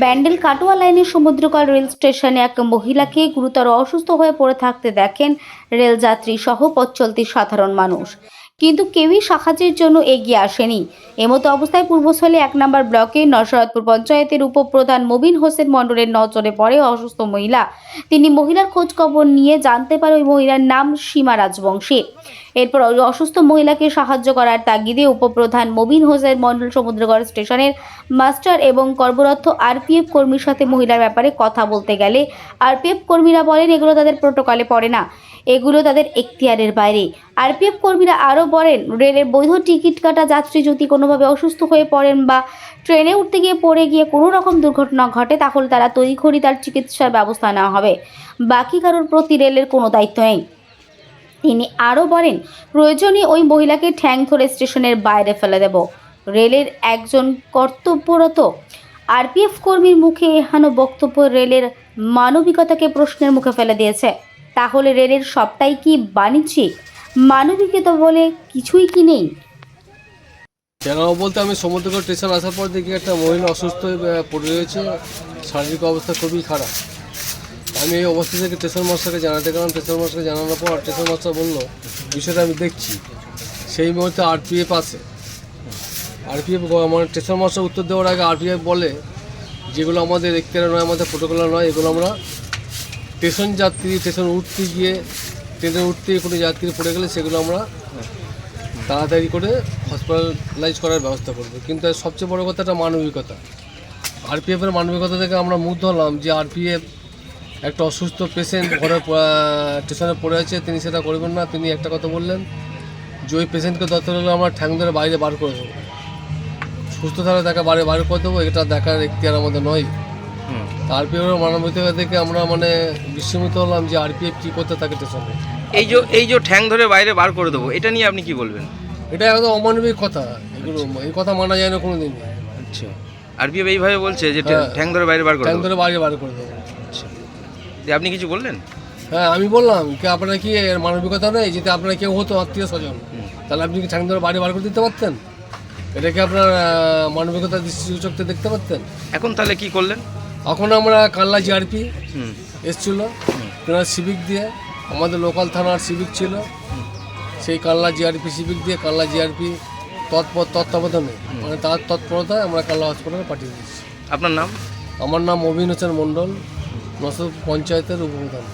ব্যান্ডেল কাটোয়া লাইনের সমুদ্রকল রেল স্টেশনে এক মহিলাকে গুরুতর অসুস্থ হয়ে পড়ে থাকতে দেখেন রেলযাত্রী সহ পথ চলতি সাধারণ মানুষ। কিন্তু কেউই সাহায্যের জন্য এগিয়ে আসেনি। এমতো অবস্থায় পূর্বস্থলী এক নম্বর ব্লকে নরসরাতপুর পঞ্চায়েতের উপপ্রধান মবিন হোসেন মণ্ডলের নজরে পড়ে অসুস্থ মহিলা। তিনি মহিলার খোঁজ খবর নিয়ে জানতে পারে ওই মহিলার নাম সীমা রাজবংশী। এরপর অসুস্থ মহিলাকে সাহায্য করার তাগিদে উপপ্রধান মবিন হোসেন মণ্ডল সমুদ্রগড় স্টেশনের মাস্টার এবং কর্মরত আরপিএফ কর্মীর সাথে মহিলার ব্যাপারে কথা বলতে গেলে আরপিএফ কর্মীরা বলেন, এগুলো তাদের প্রোটোকলে পড়ে না। এগুলো তাদের এখতিয়ারের বাইরে। আরপিএফ কর্মীরা আরও বলেন, রেলের বৈধ টিকিট কাটা যাত্রী যদি কোনোভাবে অসুস্থ হয়ে পড়েন বা ট্রেনে উঠতে গিয়ে পড়ে গিয়ে কোনো রকম দুর্ঘটনা ঘটে, তাহলে তারা তৈরি তার চিকিৎসার ব্যবস্থা নেওয়া হবে। বাকি কারোর প্রতি রেলের কোনো দায়িত্ব নেই। তিনি আরও বলেন প্রয়োজনে ওই মহিলাকে ঠ্যাং ধরে স্টেশনের বাইরে ফেলে দেব। রেলের একজন কর্তব্যরত আরপিএফ কর্মীর মুখে এহানো বক্তব্য রেলের মানবিকতাকে প্রশ্নের মুখে ফেলে দিয়েছে। তাহলে রেলের সবটাই কি বাণিজ্যিক? মানবিকতা বলে কিছুই কি নেই? কেন বলতে আমি সমুদ্রগড় স্টেশন আসার পর দেখি একটা মহিলা অসুস্থ হয়ে পড়ে রয়েছে। শারীরিক অবস্থা খুবই খারাপ। আমি এই অবস্থা থেকে স্টেশন মাস্টারকে জানাতে গেলাম। স্টেশন মাস্টারকে জানানোর পর স্টেশন মাস্টার বলল, বিষয়টা আমি দেখছি। সেই মুহূর্তে আরপিএফ আসে আরপিএফ মানে স্টেশন মাস্টার উত্তর দেওয়ার আগে আরপিএফ বলে, যেগুলো আমাদের এখতিয়ারে নয়, আমাদের প্রোটোকল নয়, এগুলো আমরা স্টেশন যাত্রী, স্টেশন উঠতে গিয়ে ট্রেনে উঠতে কোনো যাত্রী পড়ে গেলে সেগুলো আমরা তাড়াতাড়ি করে হসপিটালাইজ করার ব্যবস্থা করব। কিন্তু সবচেয়ে বড় কথাটা মানবিকতা। আরপিএফের মানবিকতা থেকে আমরা মুগ্ধ হলাম যে আরপিএফ একটা অসুস্থ পেশেন্ট ঘরে স্টেশনে পড়ে আছে, তিনি সেটা করবেন না, তিনি একটা কথা বললেন যে ওই পেশেন্টকে দরকার হলে আমরা ঠ্যাং ধরে বাইরে বার করে দেবো। সুস্থ থাকলে তাকে বাইরে বার করে দেবো, এটা দেখার এখতিয়ার আমাদের নয়। আরপিএফের মানবিকতা থেকে আমরা মানে বিস্মিত হলাম যে আরপিএফ কী করতে থাকে স্টেশনে এই যে এই যে ঠ্যাং ধরে বাইরে বার করে দেবো এটা নিয়ে আপনি কি বলবেন? এটা একদম অমানবিক কথা। এগুলো এই কথা মানা যায় না কোনো দিন আচ্ছা আরপিএফ এইভাবে বলছে যে হ্যাঁ। ঠ্যাং ধরে বাইরে বার করে দেবো? ধরে বাইরে বার করে দেবো। আচ্ছা। আপনি কিছু বললেন? হ্যাঁ আমি বললাম কি আপনার কি মানবিকতা নেই? যদি আপনার কেউ হতো আত্মীয় স্বজন তাহলে আপনি কি ঠ্যাং ধরে বাইরে বার করে দিতে পারতেন? এটা কি আপনার মানবিকতা দৃষ্টিচোখতে দেখতে পারতেন? এখন তাহলে কি করলেন? এখন আমরা কাল্লা জিআরপি এসছিল। তেনার সিভিক দিয়ে আমাদের লোকাল থানার সিভিক ছিল। সেই কাল্লা জিআরপি সিভিক দিয়ে কাল্লা জিআরপি তৎপর তত্ত্বাবধানে মানে তার তৎপরতায় আমরা কাল্লা হসপিটালে পাঠিয়ে দিচ্ছি আপনার নাম? আমার নাম অভিন হোসেন মণ্ডল নসব পঞ্চায়েতের উপপ্রধান।